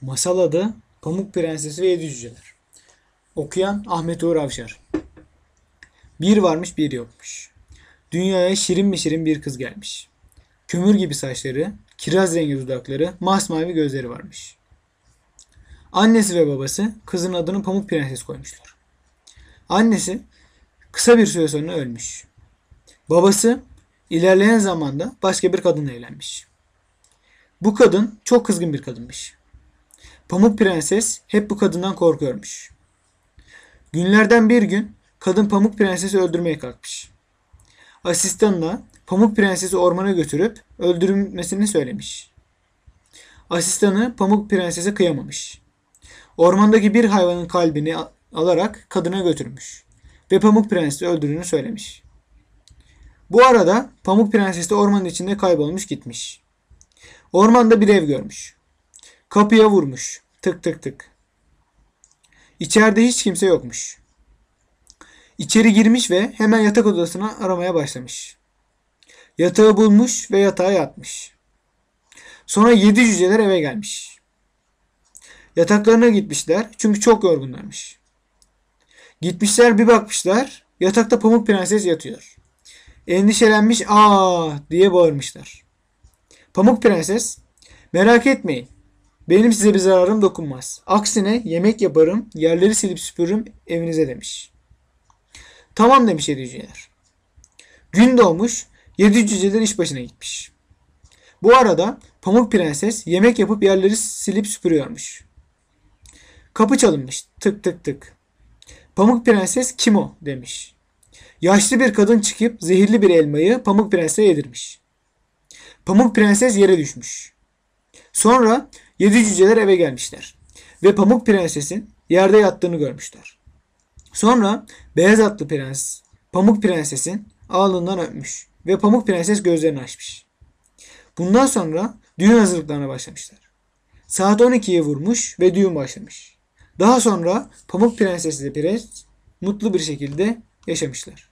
Masal adı Pamuk Prensesi ve Yedi Cüceler. Okuyan Ahmet Uğur Avşar. Bir varmış bir yokmuş. Dünyaya şirin mi şirin bir kız gelmiş. Kömür gibi saçları, kiraz rengi dudakları, masmavi gözleri varmış. Annesi ve babası kızın adını Pamuk Prenses koymuşlar. Annesi kısa bir süre sonra ölmüş. Babası ilerleyen zamanda başka bir kadınla evlenmiş. Bu kadın çok kızgın bir kadınmış. Pamuk Prenses hep bu kadından korkuyormuş. Günlerden bir gün kadın Pamuk Prenses'i öldürmeye kalkmış. Asistanla Pamuk Prenses'i ormana götürüp öldürülmesini söylemiş. Asistanı Pamuk Prenses'e kıyamamış. Ormandaki bir hayvanın kalbini alarak kadına götürmüş ve Pamuk Prenses'i öldürdüğünü söylemiş. Bu arada Pamuk Prenses de ormanın içinde kaybolmuş gitmiş. Ormanda bir ev görmüş. Kapıya vurmuş. Tık tık tık. İçeride hiç kimse yokmuş. İçeri girmiş ve hemen yatak odasına aramaya başlamış. Yatağı bulmuş ve yatağa yatmış. Sonra yedi cüceler eve gelmiş. Yataklarına gitmişler çünkü çok yorgunlarmış. Gitmişler bir bakmışlar yatakta Pamuk Prenses yatıyor. Endişelenmiş aa diye bağırmışlar. Pamuk Prenses merak etmeyin benim size bir zararım dokunmaz. Aksine yemek yaparım, yerleri silip süpürürüm evinize demiş. Tamam demiş yedi cüceler. Gün doğmuş, yedi iş başına gitmiş. Bu arada Pamuk Prenses yemek yapıp yerleri silip süpürüyormuş. Kapı çalınmış. Tık tık tık. Pamuk Prenses kim o demiş. Yaşlı bir kadın çıkıp zehirli bir elmayı Pamuk Prenses'e yedirmiş. Pamuk Prenses yere düşmüş. Sonra yedi cüceler eve gelmişler. Ve Pamuk Prenses'in yerde yattığını görmüşler. Sonra beyaz atlı prens Pamuk Prenses'in alnından öpmüş. Ve Pamuk Prenses gözlerini açmış. Bundan sonra düğün hazırlıklarına başlamışlar. Saat 12'ye vurmuş ve düğün başlamış. Daha sonra Pamuk Prenses ile Prens mutlu bir şekilde yaşamışlar.